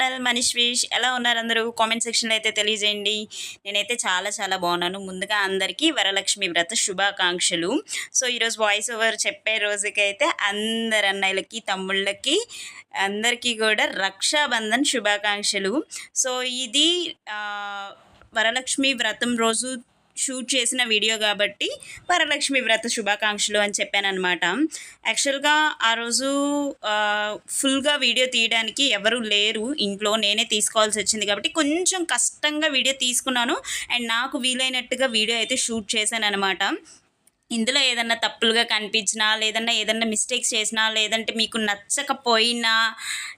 Manish wish ఎలా ఉన్నారు అందరూ? కామెంట్ సెక్షన్లో అయితే తెలియజేయండి. నేనైతే చాలా చాలా బాగున్నాను. ముందుగా అందరికీ వరలక్ష్మి వ్రత శుభాకాంక్షలు. సో ఈరోజు వాయిస్ ఓవర్ చెప్పే రోజుకైతే అందరు అన్నయ్యలకి తమ్ముళ్ళకి అందరికీ కూడా రక్షాబంధన్ శుభాకాంక్షలు. సో ఇది వరలక్ష్మి వ్రతం రోజు షూట్ చేసిన వీడియో కాబట్టి వరలక్ష్మి వ్రత శుభాకాంక్షలు అని చెప్పాను అనమాట యాక్చువల్గా ఆ రోజు ఫుల్గా వీడియో తీయడానికి ఎవరు లేరు. ఇంట్లో నేనే తీసుకోవాల్సి వచ్చింది కాబట్టి కొంచెం కష్టంగా వీడియో తీసుకున్నాను. అండ్ నాకు వీలైనట్టుగా వీడియో అయితే షూట్ చేశాను అనమాట ఇందులో ఏదన్నా తప్పులుగా కనిపించినా లేదన్నా ఏదన్నా మిస్టేక్స్ చేసినా లేదంటే మీకు నచ్చకపోయినా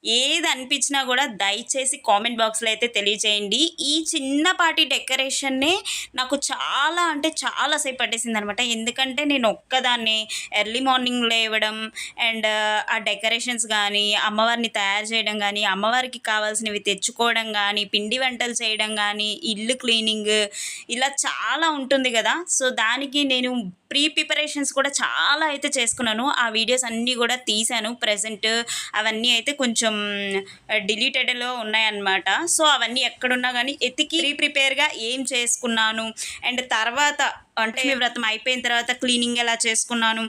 ఏది అనిపించినా కూడా దయచేసి కామెంట్ బాక్స్లో అయితే తెలియజేయండి. ఈ చిన్నపాటి డెకరేషన్నే నాకు చాలా అంటే చాలాసేపు పట్టేసింది అనమాట ఎందుకంటే నేను ఒక్కదాన్ని ఎర్లీ మార్నింగ్ లేవడం అండ్ ఆ డెకరేషన్స్ కానీ అమ్మవారిని తయారు చేయడం కానీ అమ్మవారికి కావాల్సినవి తెచ్చుకోవడం కానీ పిండి వంటలు చేయడం కానీ ఇల్లు క్లీనింగ్ ఇలా చాలా ఉంటుంది కదా. సో దానికి నేను ప్రీ ప్రిపరేషన్స్ కూడా చాలా అయితే చేసుకున్నాను. ఆ వీడియోస్ అన్నీ కూడా తీశాను. ప్రజెంట్ అవన్నీ అయితే కొంచెం డిలీటెడ్లో ఉన్నాయన్నమాట. సో అవన్నీ ఎక్కడున్నా కానీ ఎతికి ప్రీ ప్రిపేర్గా ఏం చేసుకున్నాను. అండ్ తర్వాత అంటే వ్రతం అయిపోయిన తర్వాత క్లీనింగ్ ఎలా చేసుకున్నాను.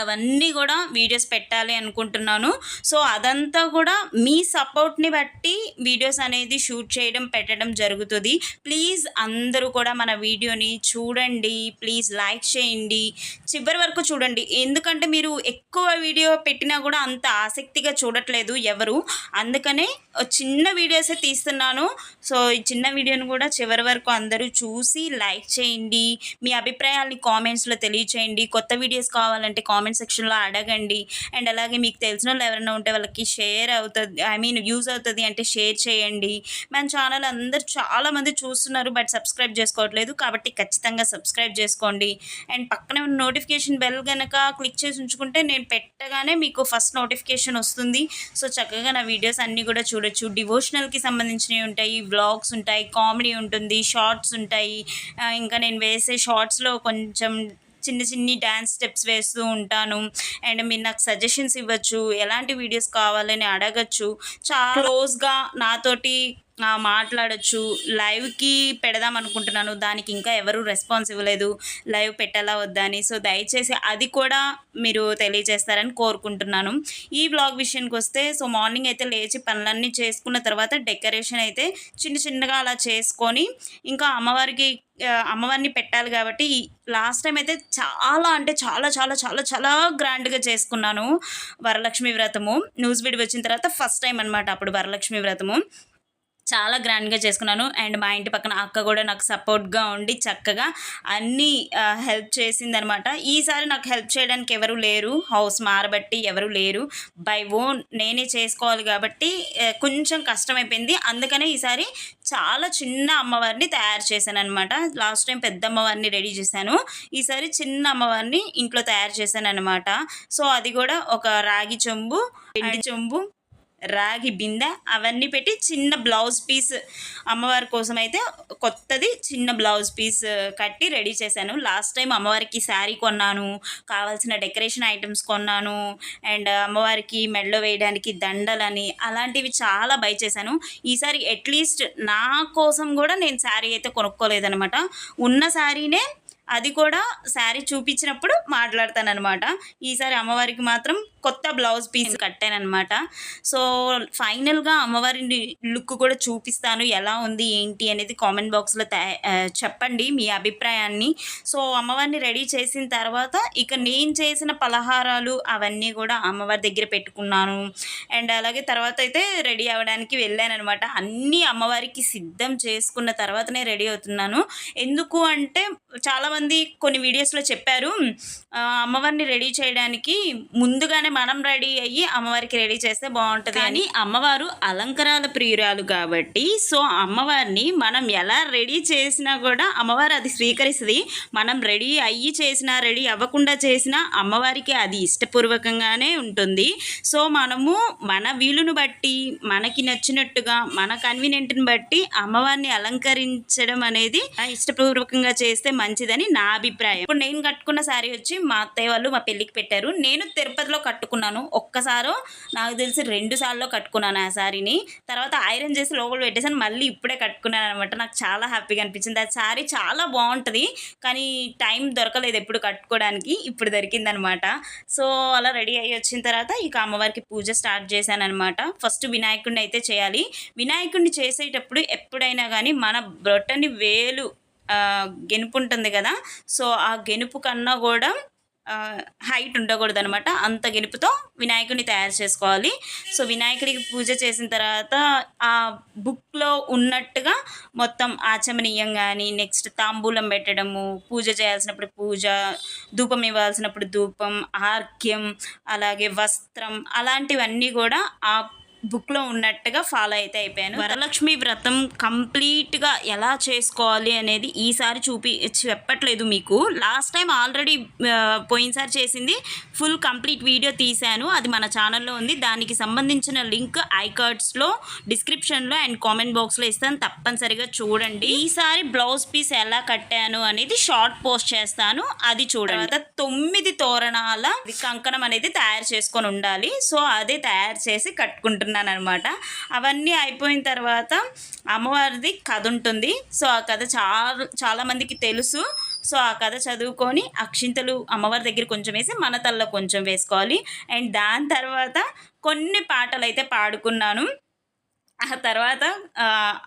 అవన్నీ కూడా వీడియోస్ పెట్టాలి అనుకుంటున్నాను. సో అదంతా కూడా మీ సపోర్ట్ని బట్టి వీడియోస్ అనేది షూట్ చేయడం పెట్టడం జరుగుతుంది. ప్లీజ్ అందరూ కూడా మన వీడియోని చూడండి. ప్లీజ్ లైక్ చేయండి. చివరి వరకు చూడండి. ఎందుకంటే మీరు ఎక్కువ వీడియో పెట్టినా కూడా అంత ఆసక్తిగా చూడట్లేదు ఎవరు. అందుకనే చిన్న వీడియోసే తీస్తున్నాను. సో ఈ చిన్న వీడియోని కూడా చివరి వరకు అందరూ చూసి లైక్ చేయండి. మీ అభిప్రాయాల్ని కామెంట్స్లో తెలియచేయండి. కొత్త వీడియోస్ కావాలంటే కామెంట్ సెక్షన్లో అడగండి. అండ్ అలాగే మీకు తెలిసిన వాళ్ళు ఎవరైనా ఉంటే వాళ్ళకి షేర్ అవుతుంది ఐ మీన్ యూజ్ అవుతుంది అంటే షేర్ చేయండి. మన ఛానల్ అందరు చాలామంది చూస్తున్నారు బట్ సబ్స్క్రైబ్ చేసుకోవట్లేదు కాబట్టి ఖచ్చితంగా సబ్స్క్రైబ్ చేసుకోండి. అండ్ పక్కనే ఉన్న నోటిఫికేషన్ బెల్ కనుక క్లిక్ చేసి ఉంచుకుంటే నేను పెట్టగానే మీకు ఫస్ట్ నోటిఫికేషన్ వస్తుంది. సో చక్కగా నా వీడియోస్ అన్నీ కూడా చూడొచ్చు. డివోషనల్కి సంబంధించినవి ఉంటాయి వ్లాగ్స్ ఉంటాయి కామెడీ ఉంటుంది షార్ట్స్ ఉంటాయి. ఇంకా నేను వేసే షార్ట్స్లో కొంచెం చిన్న చిన్ని డ్యాన్స్ స్టెప్స్ వేస్తూ ఉంటాను. అండ్ మీరు నాకు సజెషన్స్ ఇవ్వచ్చు. ఎలాంటి వీడియోస్ కావాలని అడగచ్చు. చాలా క్లోజ్గా నాతోటి మాట్లాడచ్చు. లైవ్కి పెడదాం అనుకుంటున్నాను. దానికి ఇంకా ఎవరు రెస్పాన్స్ ఇవ్వలేదు. లైవ్ పెట్టాలా వద్దా అని. సో దయచేసి అది కూడా మీరు తెలియజేస్తారని కోరుకుంటున్నాను. ఈ బ్లాగ్ విషయానికి వస్తే సో మార్నింగ్ అయితే లేచి పనులన్నీ చేసుకున్న తర్వాత డెకరేషన్ అయితే చిన్న చిన్నగా అలా చేసుకొని ఇంకా అమ్మవారికి అమ్మవారిని పెట్టాలి కాబట్టి లాస్ట్ టైం అయితే చాలా అంటే చాలా చాలా చాలా చాలా గ్రాండ్గా చేసుకున్నాను. వరలక్ష్మి వ్రతము. న్యూస్ వీడియో వచ్చిన తర్వాత ఫస్ట్ టైం అనమాట అప్పుడు వరలక్ష్మి వ్రతము. చాలా గ్రాండ్గా చేసుకున్నాను. అండ్ మా ఇంటి పక్కన అక్క కూడా నాకు సపోర్ట్గా ఉండి చక్కగా అన్నీ హెల్ప్ చేసిందనమాట. ఈసారి నాకు హెల్ప్ చేయడానికి ఎవరు లేరు. హౌస్ మారబట్టి ఎవరు లేరు. బై ఓన్ నేనే చేసుకోవాలి కాబట్టి కొంచెం కష్టమైపోయింది. అందుకనే ఈసారి చాలా చిన్న అమ్మవారిని తయారు చేశాను అనమాట లాస్ట్ టైం పెద్ద అమ్మవారిని రెడీ చేశాను. ఈసారి చిన్న అమ్మవారిని ఇంట్లో తయారు చేశాను అనమాట సో అది కూడా ఒక రాగి చెంబు ఎండి చెంబు రాగి బిందె అవన్నీ పెట్టి చిన్న బ్లౌజ్ పీస్ అమ్మవారి కోసం అయితే కొత్తది చిన్న బ్లౌజ్ పీస్ కట్టి రెడీ చేశాను. లాస్ట్ టైం అమ్మవారికి శారీ కొన్నాను కావాల్సిన డెకరేషన్ ఐటమ్స్ కొన్నాను అండ్ అమ్మవారికి మెడలో వేయడానికి దండలని అలాంటివి చాలా బై చేశాను. ఈసారి అట్లీస్ట్ నా కోసం కూడా నేను శారీ అయితే కొనుక్కోలేదనమాట ఉన్న శారీనే అది కూడా శారీ చూపించినప్పుడు మాట్లాడతానమాట ఈసారి అమ్మవారికి మాత్రం కొత్త బ్లౌజ్ పీస్ కట్టానమాట సో ఫైనల్గా అమ్మవారి లుక్ కూడా చూపిస్తాను. ఎలా ఉంది ఏంటి అనేది కామెంట్ బాక్స్లో చెప్పండి మీ అభిప్రాయాన్ని. సో అమ్మవారిని రెడీ చేసిన తర్వాత ఇక నేను చేసిన పలహారాలు అవన్నీ కూడా అమ్మవారి దగ్గర పెట్టుకున్నాను. అండ్ అలాగే తర్వాత అయితే రెడీ అవ్వడానికి వెళ్ళానమాట అన్నీ అమ్మవారికి సిద్ధం చేసుకున్న తర్వాతనే రెడీ అవుతున్నాను. ఎందుకు అంటే చాలా చాలామంది కొన్ని వీడియోస్లో చెప్పారు అమ్మవారిని రెడీ చేయడానికి ముందుగానే మనం రెడీ అయ్యి అమ్మవారికి రెడీ చేస్తే బాగుంటుంది అని అమ్మవారు అలంకరాల ప్రియురాలు కాబట్టి సో అమ్మవారిని మనం ఎలా రెడీ చేసినా కూడా అమ్మవారు అది స్వీకరిస్తుంది. మనం రెడీ అయ్యి చేసినా రెడీ అవ్వకుండా చేసినా అమ్మవారికి అది ఇష్టపూర్వకంగానే ఉంటుంది. సో మనము మన వీలును బట్టి మనకి నచ్చినట్టుగా మన కన్వీనియంట్ని బట్టి అమ్మవారిని అలంకరించడం అనేది ఇష్టపూర్వకంగా చేస్తే మంచిదని అని నా అభిప్రాయం. ఇప్పుడు నేను కట్టుకున్న శారీ వచ్చి మా అత్తయ్య వాళ్ళు మా పెళ్ళికి పెట్టారు. నేను తిరుపతిలో కట్టుకున్నాను. ఒక్కసారో నాకు తెలిసి రెండు సార్లు కట్టుకున్నాను ఆ శారీని. తర్వాత ఐరన్ చేసి లోపల పెట్టేసాను మళ్ళీ ఇప్పుడే కట్టుకున్నాను అనమాట నాకు చాలా హ్యాపీగా అనిపించింది. ఆ శారీ చాలా బాగుంటుంది. కానీ టైం దొరకలేదు ఎప్పుడు కట్టుకోవడానికి. ఇప్పుడు దొరికిందనమాట సో అలా రెడీ అయ్యి వచ్చిన తర్వాత ఇక అమ్మవారికి పూజ స్టార్ట్ చేశాను అనమాట ఫస్ట్ వినాయకుడిని అయితే చేయాలి. వినాయకుడిని చేసేటప్పుడు ఎప్పుడైనా కానీ మన బ్రొట్టని వేలు గెనుపు ఉంటుంది కదా. సో ఆ గెనుపు కన్నా కూడా హైట్ ఉండకూడదు అనమాట అంత గెనుపుతో వినాయకుడిని తయారు చేసుకోవాలి. సో వినాయకుడికి పూజ చేసిన తర్వాత ఆ బుక్లో ఉన్నట్టుగా మొత్తం ఆచమనీయం కానీ నెక్స్ట్ తాంబూలం పెట్టడము పూజ చేయాల్సినప్పుడు పూజ ధూపం ఇవ్వాల్సినప్పుడు ధూపం ఆర్క్యం అలాగే వస్త్రం అలాంటివన్నీ కూడా ఆ బుక్లో ఉన్నట్టుగా ఫాలో అయితే అయిపోయాను. వరలక్ష్మి వ్రతం కంప్లీట్గా ఎలా చేసుకోవాలి అనేది ఈసారి చూపి చెప్పట్లేదు మీకు. లాస్ట్ టైం ఆల్రెడీ పోయినసారి చేసింది ఫుల్ కంప్లీట్ వీడియో తీశాను. అది మన ఛానల్లో ఉంది. దానికి సంబంధించిన లింక్ ఐకార్డ్స్లో డిస్క్రిప్షన్లో అండ్ కామెంట్ బాక్స్లో ఇస్తాను. తప్పనిసరిగా చూడండి. ఈసారి బ్లౌజ్ పీస్ ఎలా కట్టాను అనేది షార్ట్ పోస్ట్ చేస్తాను. అది చూడండి. తొమ్మిది తోరణాల కంకణం అనేది తయారు చేసుకొని ఉండాలి. సో అదే తయారు చేసి కట్టుకుంటున్నాను. అనమాట అవన్నీ అయిపోయిన తర్వాత అమ్మవారిది కథ ఉంటుంది. సో ఆ కథ చాలా చాలామందికి తెలుసు. సో ఆ కథ చదువుకొని అక్షింతలు అమ్మవారి దగ్గర కొంచెం వేసి మన తల్లో కొంచెం వేసుకోవాలి. అండ్ దాని తర్వాత కొన్ని పాటలు అయితే పాడుకున్నాను. ఆ తర్వాత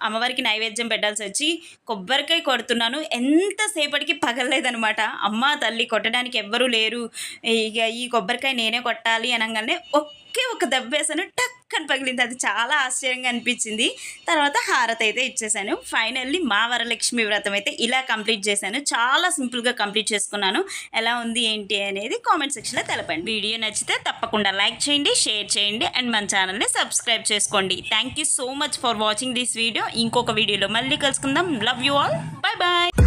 అమ్మవారికి నైవేద్యం పెట్టాల్సి వచ్చి కొబ్బరికాయ కొడుతున్నాను. ఎంతసేపటికి పగలలేదనమాట అమ్మ తల్లి కొట్టడానికి ఎవ్వరూ లేరు. ఇక ఈ కొబ్బరికాయ నేనే కొట్టాలి అనగానే ఒకే ఒక దెబ్బ వేసాను. టక్ అని పగిలింది. అది చాలా ఆశ్చర్యంగా అనిపించింది. తర్వాత హారతి అయితే ఇచ్చేసాను. ఫైనల్లీ మా వరలక్ష్మి వ్రతం అయితే ఇలా కంప్లీట్ చేశాను. చాలా సింపుల్గా కంప్లీట్ చేసుకున్నాను. ఎలా ఉంది ఏంటి అనేది కామెంట్ సెక్షన్లో తెలపండి. వీడియో నచ్చితే తప్పకుండా లైక్ చేయండి షేర్ చేయండి అండ్ మన ఛానల్ని సబ్స్క్రైబ్ చేసుకోండి. Thank you so much for watching this video ఇంకొక వీడియోలో మళ్ళీ కలుసుకుందాం. Love you all bye bye